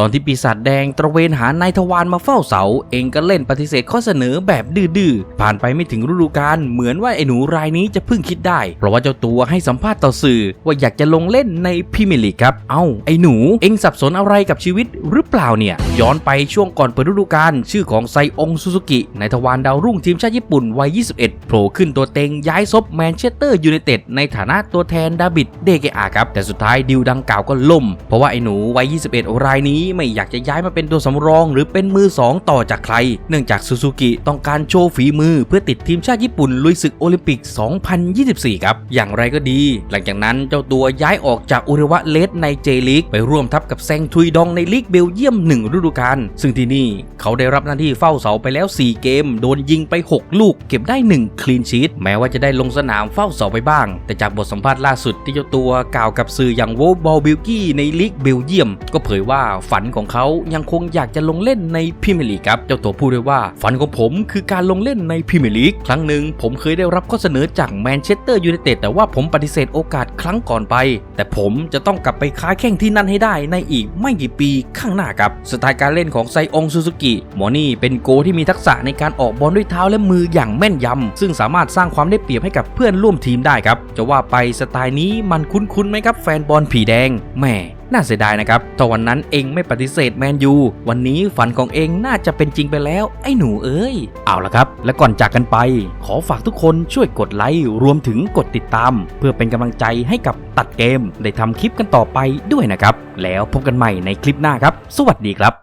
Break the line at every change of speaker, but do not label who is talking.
ตอนที่ปีศาจแดงตระเวนหานายทวารมาเฝ้าเสา เองก็เล่นปฏิเสธข้อเสนอแบบดื้อๆ ผ่านไปไม่ถึงฤดูกาลเหมือนว่าไอ้หนูรายนี้จะพิ่งคิดได้ เพราะว่าเจ้าตัวให้สัมภาษณ์ต่อสื่อ ว่าอยากจะลงเล่นในพรีเมียร์ลีกครับ เอ้าไอ้หนูเองสับสนอะไรกับชีวิตหรือเปล่าเนี่ย ย้อนไปช่วงก่อนเปิดฤดูกาลชื่อของไซองซูซูกินายทวารดาวรุ่งทีมชาติญี่ปุ่นวัย 21 โผล่ขึ้นตัวเต็งย้ายซบแมนเชสเตอร์ยูไนเต็ดในฐานะตัวแทนดาบิดเดเกอาครับแต่สุดท้ายดิวดังกล่าวก็ล่ม เพราะว่าไอ้หนูวัย 21 รายนี้ไม่อยากจะย้ายมาเป็นตัวสำรอง หรือเป็นมือ2ต่อจากใคร เนื่องจากซูซูกิต้องการโชว์ฝีมือเพื่อติดทีมชาติญี่ปุ่นลุยศึกโอลิมปิก 2024 ครับ อย่างไรก็ดี หลังจากนั้นเจ้าตัวย้ายออกจากอุระวะเลสในเจลีกไปร่วมทัพกับแซงทุยดองในลีกเบลเยียม 1 ฤดูกาลซึ่งที่นี่เขาได้รับหน้าที่เฝ้าเสาไปแล้ว 4 เกม โดนยิงไป 6 ลูก เก็บได้ 1 คลีนชีตแม้ว่าจะได้ลงสนามเฝ้าเสาไปบ้าง แต่จากบทสัมภาษณ์ล่าสุดที่เจ้าตัวกล่าวกับสื่ออย่างโวลบอลบิลกี้ในลีกเบลเยียม ก็เผยว่าฝัันของเขายังคงอยากจะลงเล่นในพรีเมียร์ลีกครับ เจ้าตัวพูดด้วยว่า ฝันของผมคือการลงเล่นในพรีเมียร์ลีกครั้งหนึ่งผมเคยได้รับข้อเสนอจากแมนเชสเตอร์ยูไนเต็ดแต่ว่าผมปฏิเสธโอกาสครั้งก่อนไป แต่ผมจะต้องกลับไปค้าแข่งที่นั่นให้ได้ในอีกไม่กี่ปีข้างหน้าครับ สไตล์การเล่นของไซองซูซูกิหมอนี่เป็นโกที่มีทักษะในการออกบอลด้วยเท้าและมืออย่างแม่นยำซึ่งสามารถสร้างความได้เปรียบให้กับเพื่อนร่วมทีมได้ครับจะว่าไปสไตล์นี้มันคุ้นๆไหมครับแฟนบอลผีแดงแหม่ น่าเสียดายนะครับถ้าวันนั้นเองไม่ปฏิเสธแมนยู วันนี้ฝันของเองน่าจะเป็นจริงไปแล้ว ไอ้หนูเอ้ย เอาละครับ และก่อนจากกันไป ขอฝากทุกคนช่วยกดไลค์รวมถึงกดติดตาม เพื่อเป็นกำลังใจให้กับตัดเกม ได้ทำคลิปกันต่อไปด้วยนะครับ แล้วพบกันใหม่ในคลิปหน้าครับ สวัสดีครับ